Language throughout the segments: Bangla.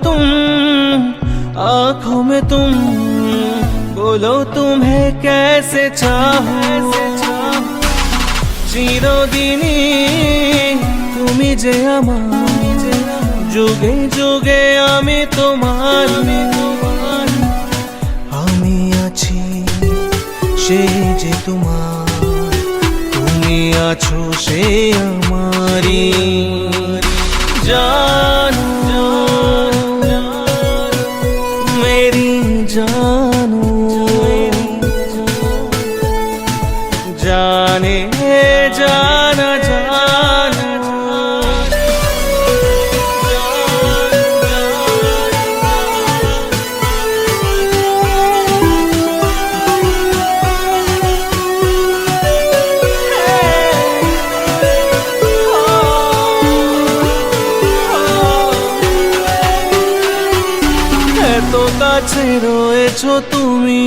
तुम आंखों में तुम बोलो तुम्हें कैसे चाहूं চিরদিনই তুমি যে আমার যুগে যুগে আমি তোমার আমি আছি সে যে তোমার তুমি আছো সে আমারি জানো জানে জানা জানো। এত কাছে রয়েছো তুমি।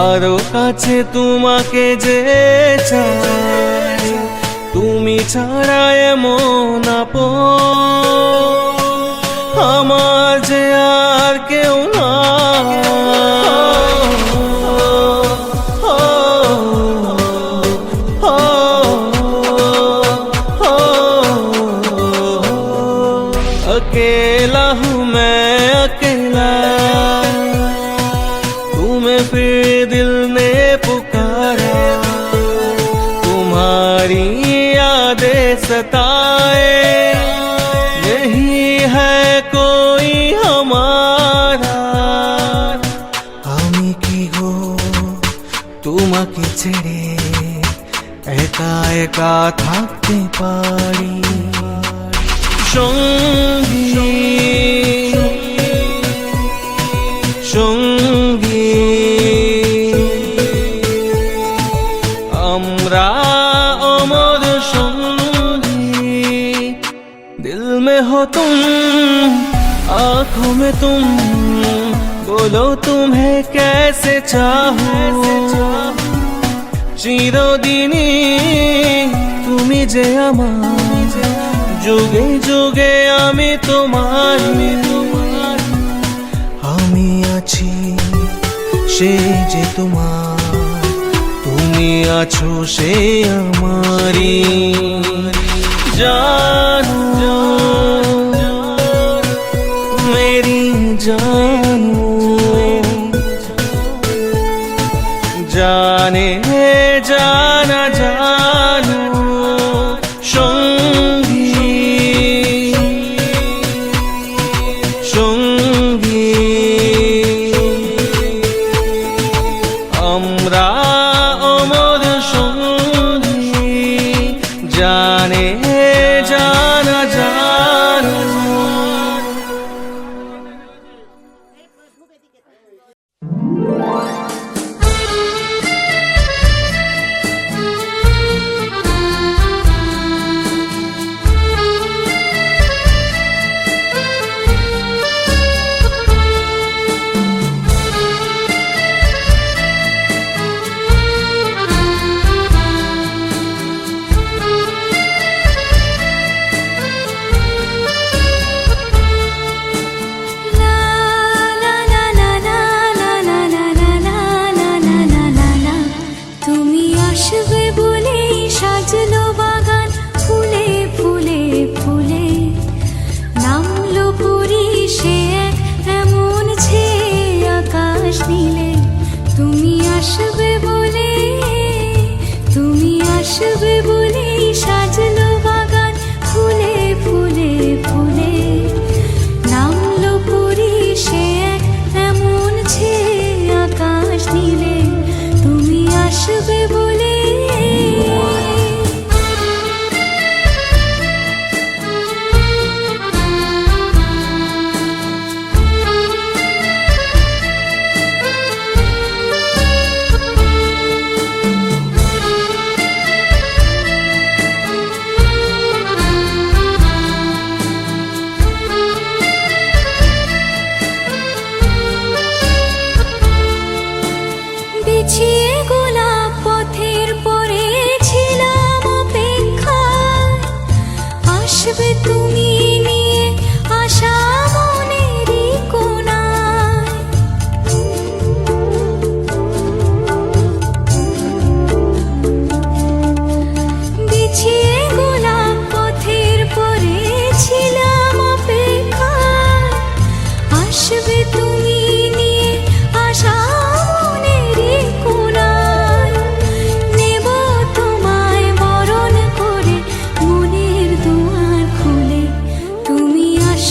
আর কাছে তোমাকে যে চাই তুমি ছাড়া এমন আমার যে আর কেউ না Okay. তোমাকে ছেড়ে একা একা থাকতে পারি সঙ্গী সঙ্গী আমরা অমর সঙ্গী दिल में हो तुम आंखों में तुम बोलो तुम्हें कैसे चाहूं চিরদিনী তুমি যে আমার। যুগে যুগে আমি তোমার। আমি আছি সে যে তোমার। তুমি আছো সে আমারি জান aşık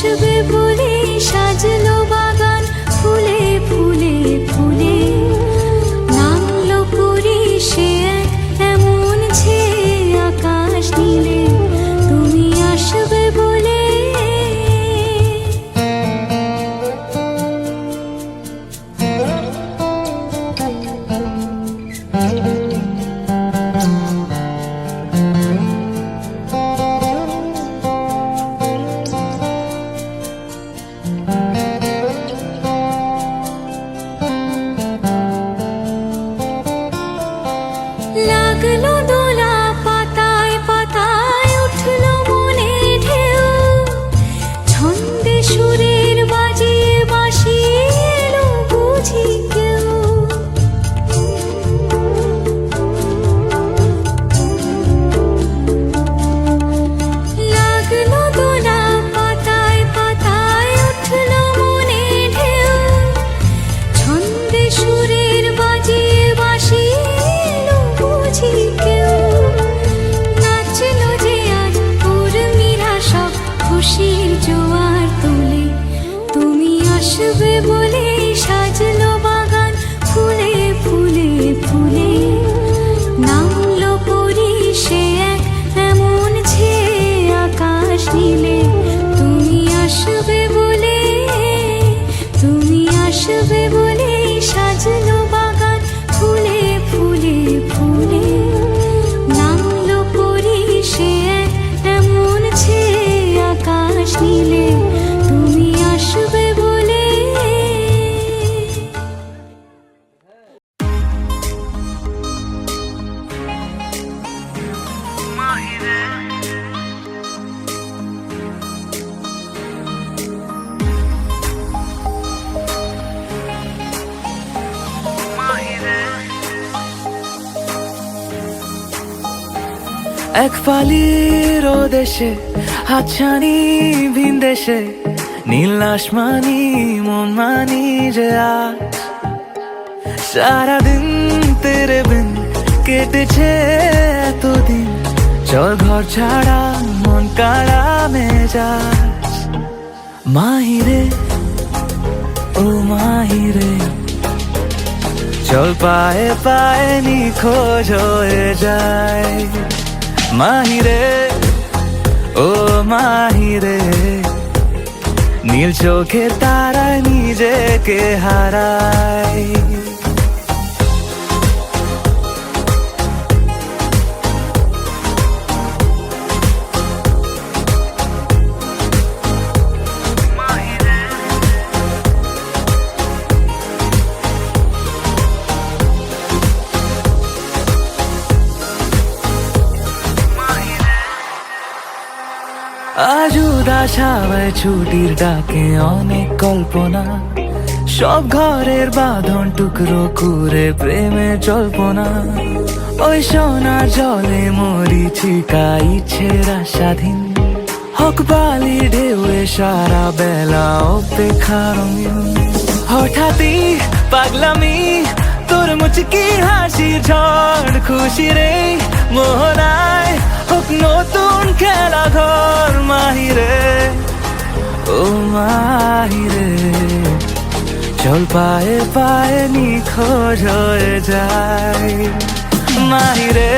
আসবে বলে সাজলো বা এক পালির দেশে হাতছানি ভিন দেশে, নীল আসমানি মন মানি যে আজ। সারাদিন তেরে বিন কেটেছে এতদিন, চল ঘর ছাড়া মন কাড়া মেজাজ। মাহিরে, ও মাহিরে, চল পায়ে পায়ে নিখোঁজ হয়ে যায়। মাহিরে ও মাহিরে নীল চোখে তারা নিজেকে হারায়। আজ উদাস হাওয়ায় ছুটির ডাকে অনেক কল্পনা। সব ঘরের বাঁধন টুকরো করে প্রেমে জল্পনা। ওই সোনার জলে মরিচিকা ইচ্ছের আশাধীন। হক বালি ঢেউয়ে সারা বেলা অপেক্ষা রঙিন। হঠাৎই পাগলামি তোর মুচকি হাসি ঝড়, খুশি রে মোহনায়। খেলা ঘর মাহিরে, ও মাহিরে। চল পায়ে পায়ে নিখোঁজ হয়ে যায় মাহিরে,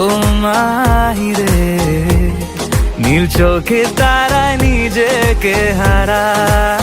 ও মাহিরে, নীল চোখে তারা নিজেকে হারায়